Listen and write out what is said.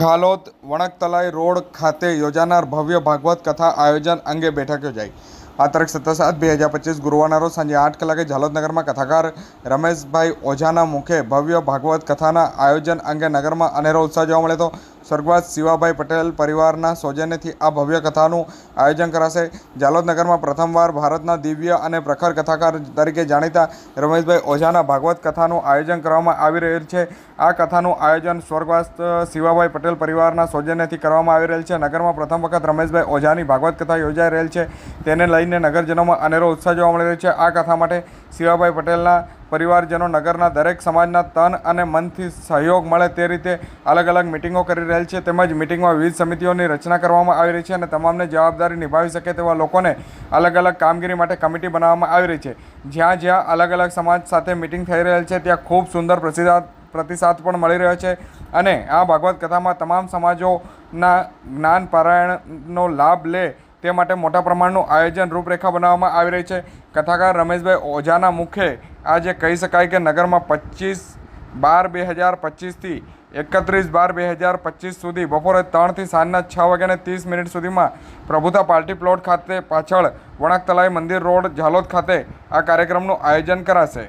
હાલોદ વણકતલાઈ road ખાતે યોજાનાર ભવ્ય ભાગવત કથા આયોજન અંગે બેઠક યોજાઈ. આ તારીખ સત્તર સાત બે હજાર પચીસ ગુરુવારના રોજ સાંજે આઠ કલાકે ઝાલોદનગરમાં કથાકાર રમેશભાઈ ઓઝાના મુખે ભવ્ય ભાગવત કથાના આયોજન અંગે નગરમાં અનેરો ઉત્સાહ જોવા મળે તો સ્વર્ગવાસ શિવાભાઈ પટેલ પરિવારના સૌજન્યથી આ ભવ્ય કથાનું આયોજન કરાશે. જાલોદનગરમાં પ્રથમવાર ભારતના દિવ્ય અને પ્રખર કથાકાર તરીકે જાણીતા રમેશભાઈ ઓઝાના ભાગવત કથાનું આયોજન કરવામાં આવી રહેલ છે. આ કથાનું આયોજન સ્વર્ગવાસ શિવાભાઈ પટેલ પરિવારના સૌજન્યથી કરવામાં આવી રહેલ છે. નગરમાં પ્રથમ વખત રમેશભાઈ ઓઝાની ભાગવત કથા યોજાઈ રહેલ છે. તેને લઈને નગરજનોમાં અનેરો ઉત્સાહ જોવા મળી રહ્યો છે. આ કથા માટે શિવાભાઈ પટેલના પરિવારજનો, નગરના દરેક સમાજના તન અને મનથી સહયોગ મળે તે રીતે અલગ અલગ મિટિંગો કરી રહેલ છે. તેમજ મિટિંગમાં વિવિધ સમિતિઓની રચના કરવામાં આવી રહી છે અને તમામને જવાબદારી નિભાવી શકે તેવા લોકોને અલગ અલગ કામગીરી માટે કમિટી બનાવવામાં આવી રહી છે. જ્યાં જ્યાં અલગ અલગ સમાજ સાથે મિટિંગ થઈ રહેલ છે, ત્યાં ખૂબ સુંદર પ્રતિસાદ પ્રતિસાદ પણ મળી રહ્યો છે અને આ ભાગવત કથામાં તમામ સમાજોના જ્ઞાન પારાયણનો લાભ લે તે માટે મોટા પ્રમાણનું આયોજન રૂપરેખા બનાવવામાં આવી રહી છે. કથાકાર રમેશભાઈ ઓઝાના મુખે આજે કહી શકાય કે નગરમાં પચીસ બાર બે હજાર પચીસથી એકત્રીસ બાર બે હજાર પચીસ સુધી બપોરે ત્રણથી સાંજના છ વાગ્યાને ત્રીસ મિનિટ સુધીમાં પ્રભુતા પાર્ટી પ્લોટ ખાતે પાછળ વણાકતલાઈ મંદિર રોડ ઝાલોદ ખાતે આ કાર્યક્રમનું આયોજન કરાશે.